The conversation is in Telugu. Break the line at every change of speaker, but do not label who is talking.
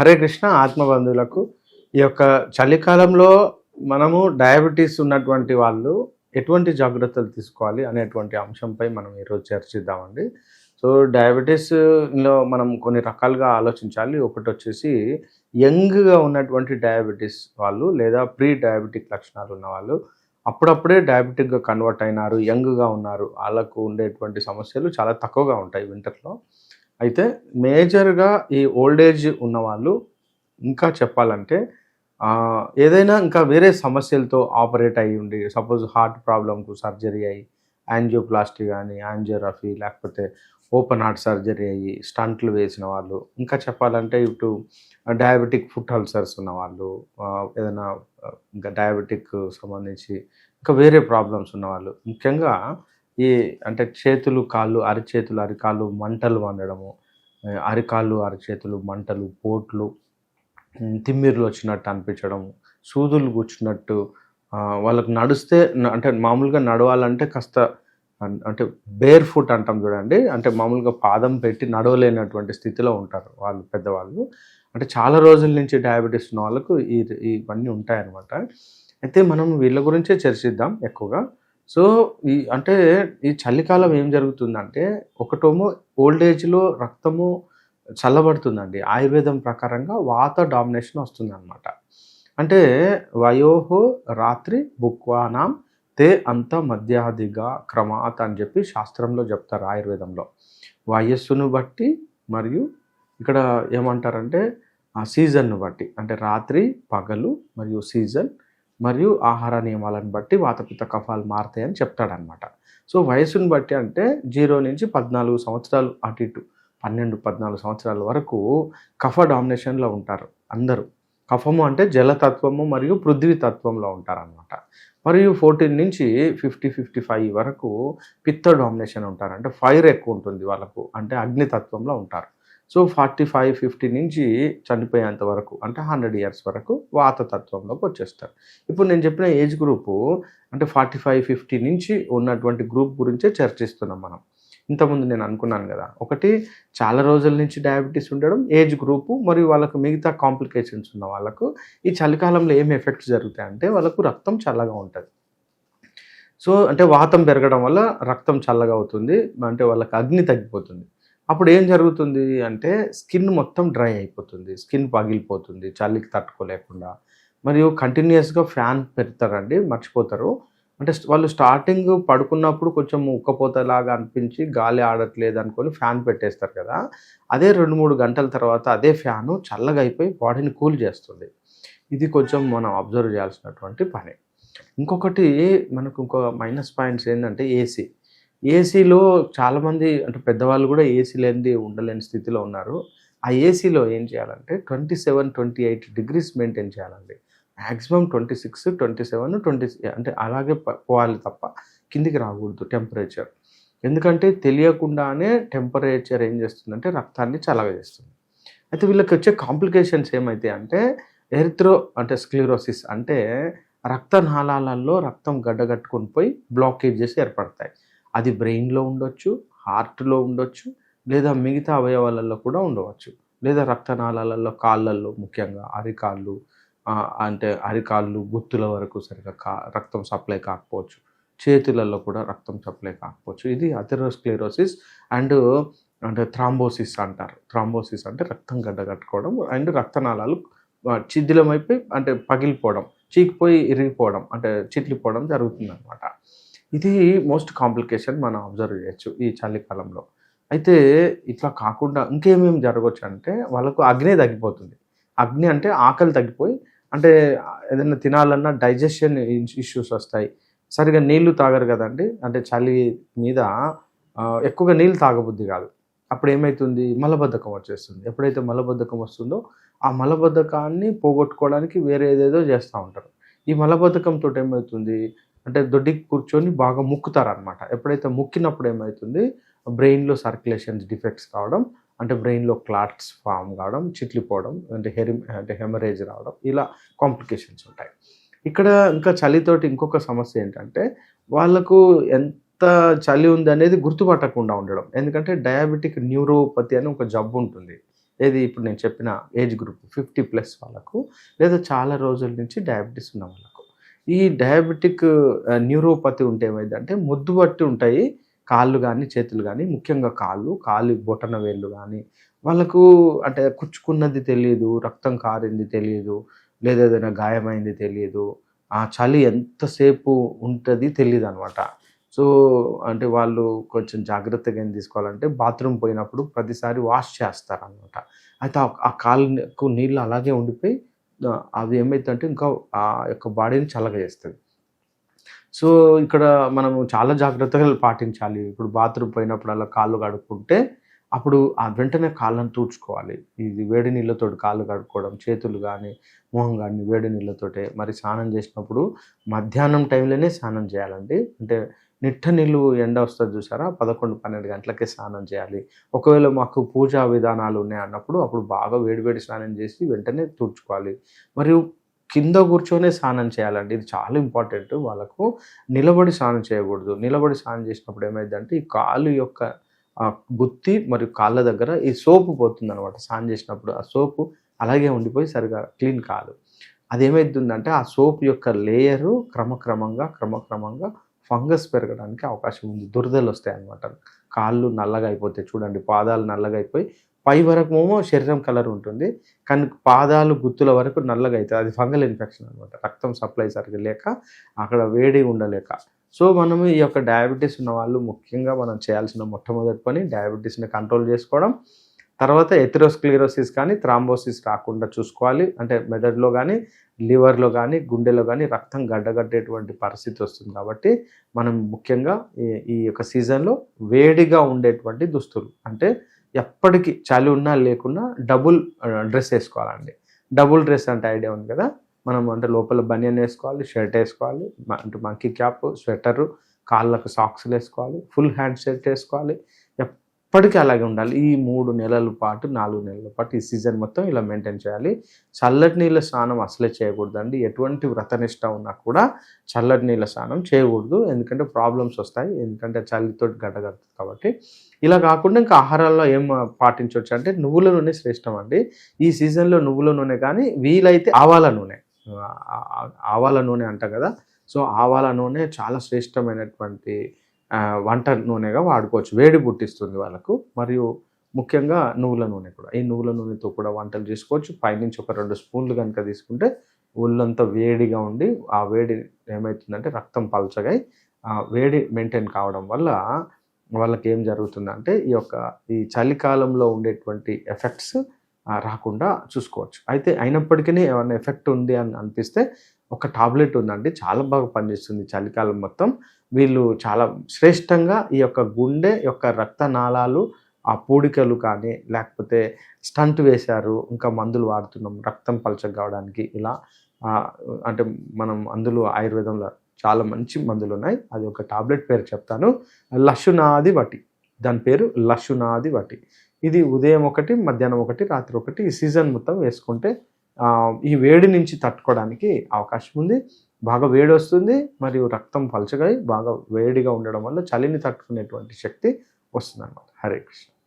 హరే కృష్ణ ఆత్మబంధువులకు ఈ యొక్క చలికాలంలో మనము డయాబెటీస్ ఉన్నటువంటి వాళ్ళు ఎటువంటి జాగ్రత్తలు తీసుకోవాలి అనేటువంటి అంశంపై మనం ఈరోజు చర్చిద్దామండి. సో డయాబెటీస్లో మనం కొన్ని రకాలుగా ఆలోచించాలి. ఒకటి వచ్చేసి యంగ్గా ఉన్నటువంటి డయాబెటీస్ వాళ్ళు లేదా ప్రీ డయాబెటిక్ లక్షణాలు ఉన్న వాళ్ళు అప్పుడప్పుడే డయాబెటిక్గా కన్వర్ట్ అయినారు యంగ్గా ఉన్నారు. వాళ్ళకు ఉండేటువంటి సమస్యలు చాలా తక్కువగా ఉంటాయి వింటర్లో. అయితే మేజర్గా ఈ ఓల్డ్ ఏజ్ ఉన్నవాళ్ళు ఇంకా చెప్పాలంటే ఏదైనా ఇంకా వేరే సమస్యలతో ఆపరేట్ అయ్యి ఉండి సపోజ్ హార్ట్ ప్రాబ్లంకు సర్జరీ అయ్యి యాంజియోప్లాస్టీ కానీ యాంజియోగ్రఫీ లేకపోతే ఓపెన్ హార్ట్ సర్జరీ అయ్యి స్టంట్లు వేసిన వాళ్ళు ఇంకా చెప్పాలంటే ఇటు డయాబెటిక్ ఫుట్ అల్సర్స్ ఉన్న వాళ్ళు ఏదైనా ఇంకా డయాబెటిక్ సంబంధించి ఇంకా వేరే ప్రాబ్లమ్స్ ఉన్నవాళ్ళు ముఖ్యంగా ఈ అంటే చేతులు కాళ్ళు అరిచేతులు అరికాళ్ళు మంటలు వండడము అరికాళ్ళు అరిచేతులు మంటలు పోట్లు తిమ్మిర్లు వచ్చినట్టు అనిపించడం సూదులు కూర్చున్నట్టు వాళ్ళకు నడిస్తే అంటే మామూలుగా నడవాలంటే కాస్త అంటే బేర్ ఫుట్ అంటాం చూడండి. అంటే మామూలుగా పాదం పెట్టి నడవలేనటువంటి స్థితిలో ఉంటారు వాళ్ళు పెద్దవాళ్ళు. అంటే చాలా రోజుల నుంచి డయాబెటీస్ ఉన్న వాళ్ళకు ఇవన్నీ ఉంటాయన్నమాట. అయితే మనం వీళ్ళ గురించే చర్చిద్దాం ఎక్కువగా. సో ఈ అంటే ఈ చలికాలం ఏం జరుగుతుందంటే ఒకటేమో ఓల్డ్ ఏజ్లో రక్తము చల్లబడుతుందండి. ఆయుర్వేదం ప్రకారంగా వాత డామినేషన్ వస్తుందన్నమాట. అంటే వయోహో రాత్రి బుక్వానాం తే అంత మధ్యాదిగా క్రమాత్ అని చెప్పి శాస్త్రంలో చెప్తారు ఆయుర్వేదంలో. వయస్సును బట్టి మరియు ఇక్కడ ఏమంటారంటే ఆ సీజన్ను బట్టి. అంటే రాత్రి పగలు మరియు సీజన్ మరియు ఆహార నియమాలను బట్టి వాతపిత్త కఫాలు మారుతాయని చెప్తాడనమాట సో వయసును బట్టి అంటే జీరో నుంచి పద్నాలుగు సంవత్సరాలు అటు ఇటు పన్నెండు పద్నాలుగు సంవత్సరాల వరకు కఫ డామినేషన్లో ఉంటారు అందరూ. కఫము అంటే జలతత్వము మరియు పృథ్వీ తత్వంలో ఉంటారనమాట మరియు ఫోర్టీన్ నుంచి ఫిఫ్టీ ఫిఫ్టీ ఫైవ్ వరకు పిత్త డామినేషన్ ఉంటారు. అంటే ఫైర్ ఎక్కువ ఉంటుంది వాళ్ళకు అంటే అగ్నితత్వంలో ఉంటారు. సో ఫార్టీ ఫైవ్ ఫిఫ్టీ నుంచి చనిపోయేంత వరకు అంటే హండ్రెడ్ ఇయర్స్ వరకు వాత తత్వంలోకి వచ్చేస్తారు. ఇప్పుడు నేను చెప్పిన ఏజ్ గ్రూపు అంటే ఫార్టీ ఫైవ్ ఫిఫ్టీ నుంచి ఉన్నటువంటి గ్రూప్ గురించే చర్చిస్తున్నాం మనం. ఇంతకుముందు నేను అనుకున్నాను కదా ఒకటి చాలా రోజుల నుంచి డయాబెటీస్ ఉండడం ఏజ్ గ్రూపు మరియు వాళ్ళకు మిగతా కాంప్లికేషన్స్ ఉన్న వాళ్ళకు ఈ చలికాలంలో ఏం ఎఫెక్ట్స్ జరుగుతాయి అంటే వాళ్ళకు రక్తం చల్లగా ఉంటుంది. సో అంటే వాతం పెరగడం వల్ల రక్తం చల్లగా అవుతుంది అంటే వాళ్ళకి అగ్ని తగ్గిపోతుంది. అప్పుడు ఏం జరుగుతుంది అంటే స్కిన్ మొత్తం డ్రై అయిపోతుంది స్కిన్ పగిలిపోతుంది చలికి తట్టుకోలేకుండా. మరియు కంటిన్యూస్గా ఫ్యాన్ పెడతారండి మర్చిపోతారు. అంటే వాళ్ళు స్టార్టింగ్ పడుకున్నప్పుడు కొంచెం ఉక్కపోతలాగా అనిపించి గాలి ఆడట్లేదు అనుకొని ఫ్యాన్ పెట్టేస్తారు కదా. అదే రెండు మూడు గంటల తర్వాత అదే ఫ్యాను చల్లగా అయిపోయి బాడీని కూల్ చేస్తుంది. ఇది కొంచెం మనం అబ్జర్వ్ చేయాల్సినటువంటి పని. ఇంకొకటి మనకు ఇంకో మైనస్ పాయింట్స్ ఏంటంటే ఏసీ. ఏసీలో చాలామంది అంటే పెద్దవాళ్ళు కూడా ఏసీ లేనిది ఉండలేని స్థితిలో ఉన్నారు. ఆ ఏసీలో ఏం చేయాలంటే twenty seven twenty eight degrees maintain చేయాలండి. Maximum twenty six twenty seven twenty అంటే అలాగే పోవాలి తప్ప కిందికి రాకూడదు టెంపరేచర్. ఎందుకంటే తెలియకుండానే టెంపరేచర్ ఏం చేస్తుందంటే రక్తాన్ని చల్లగా చేస్తుంది. అయితే వీళ్ళకి వచ్చే కాంప్లికేషన్స్ ఏమైతాయి అంటే ఎరిత్రో అంటే స్క్లిరోసిస్ అంటే రక్తనాళాలలో రక్తం గడ్డగట్టుకొని పోయి బ్లాకేజెస్ ఏర్పడతాయి. అది బ్రెయిన్లో ఉండొచ్చు హార్ట్లో ఉండొచ్చు లేదా మిగతా అవయవాలలో కూడా ఉండవచ్చు. లేదా రక్తనాళాలలో కాళ్ళల్లో ముఖ్యంగా అరికాళ్ళు అంటే అరికాళ్ళు గుత్తుల వరకు సరిగా కా రక్తం సప్లై కాకపోవచ్చు. చేతులలో కూడా రక్తం సప్లై కాకపోవచ్చు. ఇది అథెరోస్క్లెరోసిస్ అండ్ అంటే థ్రాంబోసిస్ అంటారు. థ్రాంబోసిస్ అంటే రక్తం గడ్డ కట్టుకోవడం అండ్ రక్తనాళాలు చిద్దిలమైపోయి శిథిలమైపోయి అంటే పగిలిపోవడం చీకిపోయి ఇరిగిపోవడం అంటే చిట్లిపోవడం జరుగుతుంది అనమాట ఇది మోస్ట్ కాంప్లికేషన్ మనం అబ్జర్వ్ చేయొచ్చు ఈ చలికాలంలో. అయితే ఇట్లా కాకుండా ఇంకేమేమి జరగవచ్చు అంటే వాళ్ళకు అగ్ని తగ్గిపోతుంది. అగ్ని అంటే ఆకలి తగ్గిపోయి అంటే ఏదైనా తినాలన్నా డైజెషన్ ఇష్యూస్ వస్తాయి. సరిగా నీళ్ళు తాగరు కదండి. అంటే చలి మీద ఎక్కువగా నీళ్ళు తాగబుద్ధి కాదు. అప్పుడు ఏమవుతుంది మలబద్ధకం వచ్చేస్తుంది. ఎప్పుడైతే మలబద్ధకం వస్తుందో ఆ మలబద్ధకాన్ని పోగొట్టుకోవడానికి వేరే ఏదేదో చేస్తూ ఉంటారు. ఈ మలబద్ధకంతో ఏమవుతుంది? అంటే దొడ్డికి కూర్చొని బాగా ముక్కుతారనమాట ఎప్పుడైతే ముక్కినప్పుడు ఏమవుతుంది బ్రెయిన్లో సర్క్యులేషన్స్ డిఫెక్ట్స్ కావడం అంటే బ్రెయిన్లో క్లాట్స్ ఫామ్ కావడం చిట్లిపోవడం అంటే హెరి అంటే హెమరేజ్ రావడం ఇలా కాంప్లికేషన్స్ ఉంటాయి. ఇక్కడ ఇంకా చలితోటి ఇంకొక సమస్య ఏంటంటే వాళ్ళకు ఎంత చలి ఉంది అనేది గుర్తుపట్టకుండా ఉండడం. ఎందుకంటే డయాబెటిక్ న్యూరోపతి అని ఒక జబ్బు ఉంటుంది. ఏది ఇప్పుడు నేను చెప్పిన ఏజ్ గ్రూప్ ఫిఫ్టీ ప్లస్ వాళ్ళకు లేదా చాలా రోజుల నుంచి డయాబెటీస్ ఉన్న వాళ్ళకు. ఈ డయాబెటిక్ న్యూరోపతి ఉంటే ఏమైందంటే మొద్దు బట్టి ఉంటాయి. కాళ్ళు కానీ చేతులు కానీ ముఖ్యంగా కాళ్ళు కాళ్ళు బొటన వేళ్ళు కానీ వాళ్ళకు అంటే కుచ్చుకున్నది తెలియదు రక్తం కారింది తెలియదు లేదా ఏదైనా గాయమైంది తెలియదు ఆ చలి ఎంతసేపు ఉంటుంది తెలియదు అనమాట సో అంటే వాళ్ళు కొంచెం జాగ్రత్తగా ఏం తీసుకోవాలంటే బాత్రూమ్ పోయినప్పుడు ప్రతిసారి వాష్ చేస్తారు అనమాట అయితే ఆ కాళ్ళకు నీళ్ళు అలాగే ఉండిపోయి అది ఏమైతుందంటే ఇంకా ఆ యొక్క బాడీని చల్లగా చేస్తుంది. సో ఇక్కడ మనము చాలా జాగ్రత్తగా పాటించాలి. ఇప్పుడు బాత్రూమ్ పోయినప్పుడు అలా కాళ్ళు కడుక్కుంటే అప్పుడు ఆ వెంటనే కాళ్ళను తూడ్చుకోవాలి. ఇది వేడి నీళ్ళతో కాళ్ళు కడుక్కోవడం చేతులు కానీ మొహం కానీ వేడి నీళ్ళతోటే. మరి స్నానం చేసినప్పుడు మధ్యాహ్నం టైంలోనే స్నానం చేయాలండి. అంటే నిట్ట నిలువు ఎండ వస్తుంది చూసారా? పదకొండు పన్నెండు గంటలకే స్నానం చేయాలి. ఒకవేళ మాకు పూజా విధానాలు ఉన్నాయి అన్నప్పుడు అప్పుడు బాగా వేడివేడి స్నానం చేసి వెంటనే తుడుచుకోవాలి. మరియు కింద కూర్చొనే స్నానం చేయాలండి. ఇది చాలా ఇంపార్టెంట్. వాళ్ళకు నిలబడి స్నానం చేయకూడదు. నిలబడి స్నానం చేసినప్పుడు ఏమైందంటే ఈ కాలు యొక్క గుత్తి మరియు కాళ్ళ దగ్గర ఈ సోపు పోతుంది అనమాట స్నానం చేసినప్పుడు ఆ సోపు అలాగే ఉండిపోయి సరిగా క్లీన్ కాదు. అది ఏమైతుందంటే ఆ సోప్ యొక్క లేయరు క్రమక్రమంగా క్రమక్రమంగా ఫంగస్ పెరగడానికి అవకాశం ఉంది. దురదలు వస్తాయి అనమాట కాళ్ళు నల్లగా అయిపోతాయి. చూడండి పాదాలు నల్లగా అయిపోయి పై వరకు ఏమో శరీరం కలర్ ఉంటుంది. కానీ పాదాలు గుత్తుల వరకు నల్లగా అవుతుంది అది ఫంగల్ ఇన్ఫెక్షన్ అనమాట రక్తం సప్లై సరిగ్గా లేక అక్కడ వేడి ఉండలేక. సో మనము ఈ యొక్క డయాబెటీస్ ఉన్న వాళ్ళు ముఖ్యంగా మనం చేయాల్సిన మొట్టమొదటి పని డయాబెటీస్ని కంట్రోల్ చేసుకోవడం. తర్వాత ఎథిరోస్క్లిరోసిస్ కానీ థ్రాంబోసిస్ రాకుండా చూసుకోవాలి. అంటే మెదడులో కానీ లివర్లో కానీ గుండెలో కానీ రక్తం గడ్డగట్టేటువంటి పరిస్థితి వస్తుంది కాబట్టి మనం ముఖ్యంగా ఈ యొక్క సీజన్లో వేడిగా ఉండేటువంటి దుస్తులు అంటే ఎప్పటికీ చలి ఉన్నా లేకున్నా డబుల్ డ్రెస్ వేసుకోవాలండి. డబుల్ డ్రెస్ అంటే ఐడియా ఉంది కదా? మనం అంటే లోపల బనియన్ వేసుకోవాలి షర్ట్ వేసుకోవాలి అంటే మంకీ క్యాప్ స్వెటరు కాళ్ళకు సాక్స్లు వేసుకోవాలి ఫుల్ హ్యాండ్ షర్ట్ వేసుకోవాలి. ఎప్పటికీ అలాగే ఉండాలి. ఈ మూడు నెలల పాటు నాలుగు నెలల పాటు ఈ సీజన్ మొత్తం ఇలా మెయింటైన్ చేయాలి. చల్లటి నీళ్ళ స్నానం అసలే చేయకూడదండి. ఎటువంటి వ్రతనిష్ట ఉన్నా కూడా చల్లటి నీళ్ళ స్నానం చేయకూడదు. ఎందుకంటే ప్రాబ్లమ్స్ వస్తాయి. ఎందుకంటే చలితో గడ్డగడుతుంది కాబట్టి. ఇలా కాకుండా ఇంకా ఆహారాల్లో ఏం పాటించవచ్చు అంటే నువ్వుల నూనె శ్రేష్టం అండి. ఈ సీజన్లో నువ్వుల నూనె కానీ వీలైతే ఆవాల నూనె. ఆవాల నూనె అంట కదా. సో ఆవాల నూనె చాలా శ్రేష్టమైనటువంటి వంట నూనెగా వాడుకోవచ్చు. వేడి పుట్టిస్తుంది వాళ్ళకు. మరియు ముఖ్యంగా నువ్వుల నూనె కూడా. ఈ నువ్వుల నూనెతో కూడా వంటలు చేసుకోవచ్చు. పైనుంచి ఒక రెండు స్పూన్లు కనుక తీసుకుంటే ఒళ్ళంతా వేడిగా ఉండి ఆ వేడి ఏమవుతుందంటే రక్తం పలచగా ఆ వేడి మెయింటైన్ కావడం వల్ల వాళ్ళకి ఏం జరుగుతుందంటే ఈ యొక్క ఈ చలికాలంలో ఉండేటువంటి ఎఫెక్ట్స్ రాకుండా చూసుకోవచ్చు. అయితే అయినప్పటికీ ఏమైనా ఎఫెక్ట్ ఉంది అని అనిపిస్తే ఒక టాబ్లెట్ ఉందండి. చాలా బాగా పనిచేస్తుంది చలికాలం మొత్తం. వీళ్ళు చాలా శ్రేష్టంగా ఈ యొక్క గుండె యొక్క రక్తనాళాలు ఆ పూడికలు కానీ లేకపోతే స్టంట్ వేశారు ఇంకా మందులు వాడుతున్నాం రక్తం పలచగా కావడానికి ఇలా అంటే మనం అందులో ఆయుర్వేదంలో చాలా మంచి మందులు ఉన్నాయి. అది ఒక టాబ్లెట్ పేరు చెప్తాను. లషునాది వటి. దాని పేరు లషునాది వటి. ఇది ఉదయం ఒకటి మధ్యాహ్నం ఒకటి రాత్రి ఒకటి ఈ సీజన్ మొత్తం వేసుకుంటే ఈ వేడి నుంచి తట్టుకోవడానికి అవకాశం ఉంది. బాగా వేడి వస్తుంది మరియు రక్తం పలచగా బాగా వేడిగా ఉండడం వల్ల చలిని తట్టుకునేటువంటి శక్తి వస్తుంది అనమాట హరే కృష్ణ.